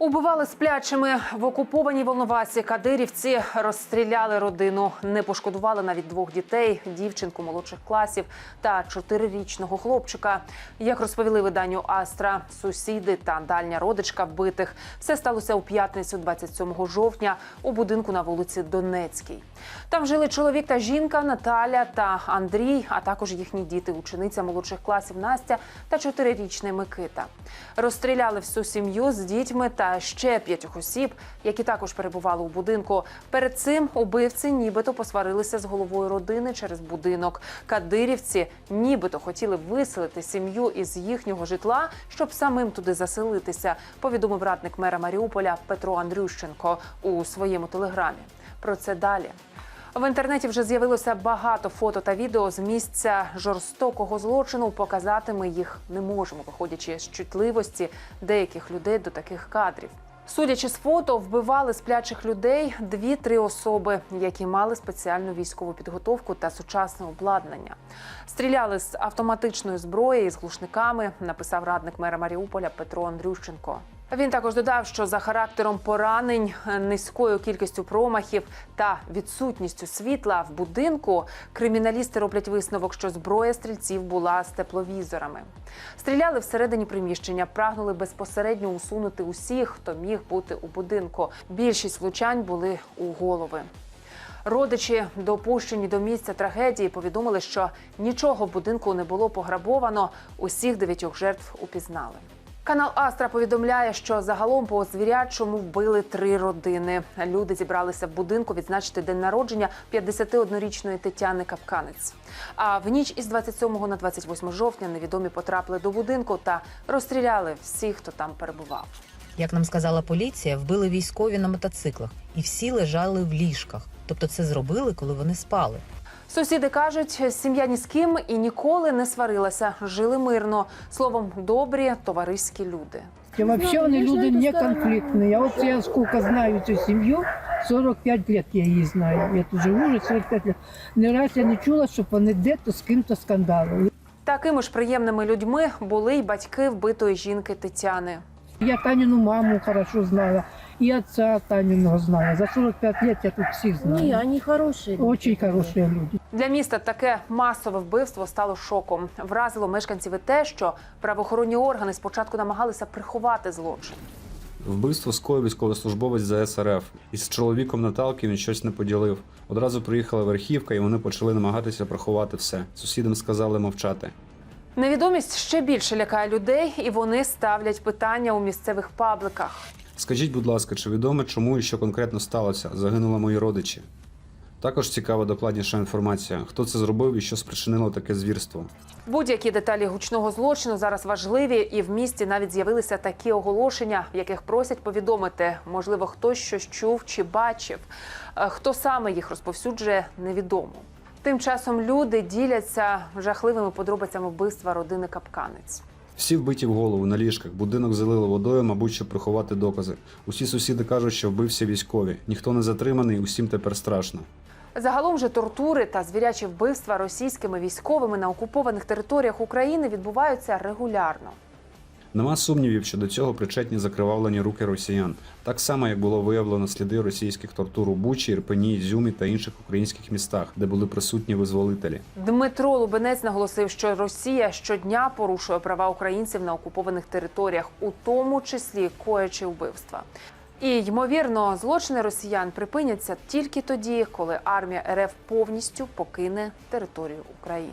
Убивали сплячими в окупованій Волновасі. Кадирівці розстріляли родину. Не пошкодували навіть двох дітей: дівчинку молодших класів та чотирирічного хлопчика. Як розповіли виданню Астра, сусіди та дальня родичка вбитих. Все сталося у п'ятницю, 27 жовтня, у будинку на вулиці Донецькій. Там жили чоловік та жінка Наталя та Андрій, а також їхні діти, учениця молодших класів Настя та чотирирічний Микита. Розстріляли всю сім'ю з дітьми та ще п'ятьох осіб, які також перебували у будинку. Перед цим убивці нібито посварилися з головою родини через будинок. Кадирівці нібито хотіли виселити сім'ю із їхнього житла, щоб самим туди заселитися. Повідомив радник мера Маріуполя Петро Андрющенко у своєму телеграмі. Про це далі. В інтернеті вже з'явилося багато фото та відео з місця жорстокого злочину. Показати ми їх не можемо, виходячи з чутливості деяких людей до таких кадрів. Судячи з фото, вбивали сплячих людей дві-три особи, які мали спеціальну військову підготовку та сучасне обладнання. Стріляли з автоматичної зброї і з глушниками, написав радник мера Маріуполя Петро Андрющенко. Він також додав, що за характером поранень, низькою кількістю промахів та відсутністю світла в будинку криміналісти роблять висновок, що зброя стрільців була з тепловізорами. Стріляли всередині приміщення, прагнули безпосередньо усунути усіх, хто міг бути у будинку. Більшість влучань були у голови. Родичі, допущені до місця трагедії, повідомили, що нічого в будинку не було пограбовано. Усіх дев'ятьох жертв упізнали. Канал Астра повідомляє, що загалом по звірячому вбили три родини. Люди зібралися в будинку відзначити день народження 51-річної Тетяни Капканець. А в ніч із 27 на 28 жовтня невідомі потрапили до будинку та розстріляли всіх, хто там перебував. Як нам сказала поліція, вбили військові на мотоциклах, і всі лежали в ліжках. Тобто це зробили, коли вони спали. Сусіди кажуть, сім'я ні з ким і ніколи не сварилася, жили мирно. Словом, добрі товариські люди. И вообще они люди не конфликтные. Я вот я сколько знаю эту семью, 45 лет я її знаю. Я тут живу вже 45 лет. Ні раз я не чула, щоб вони де-то з ким-то скандалили. Такими ж приємними людьми були й батьки вбитої жінки Тетяни. Я Таніну маму хорошо знала, і отца Таніного знала. За 45 лет я тут всіх знаю. Не, они хорошие. Очень хорошие люди. Для міста таке масове вбивство стало шоком. Вразило мешканців і те, що правоохоронні органи спочатку намагалися приховати злочин. Вбивство скоїв військовослужбовець ЗС РФ. Із чоловіком Наталки він щось не поділив. Одразу приїхала верхівка, і вони почали намагатися приховати все. Сусідам сказали мовчати. Невідомість ще більше лякає людей, і вони ставлять питання у місцевих пабликах. Скажіть, будь ласка, чи відомо, чому і що конкретно сталося? Загинули мої родичі. Також цікава докладніша інформація, хто це зробив і що спричинило таке звірство. Будь-які деталі гучного злочину зараз важливі, і в місті навіть з'явилися такі оголошення, в яких просять повідомити, можливо, хтось щось чув чи бачив. Е, Хто саме їх розповсюджує, невідомо. Тим часом люди діляться жахливими подробицями вбивства родини Капканець. Всі вбиті в голову на ліжках, будинок залили водою, мабуть, щоб приховати докази. Усі сусіди кажуть, що вбився військові. Ніхто не затриманий, усім тепер страшно. Загалом же тортури та звірячі вбивства російськими військовими на окупованих територіях України відбуваються регулярно. Нема сумнівів, що до цього причетні закривавлені руки росіян, так само як було виявлено сліди російських тортур у Бучі, Ірпені, Ізюмі та інших українських містах, де були присутні визволителі. Дмитро Лубенець наголосив, що Росія щодня порушує права українців на окупованих територіях, у тому числі коячи вбивства. І ймовірно, злочини росіян припиняться тільки тоді, коли армія РФ повністю покине територію України.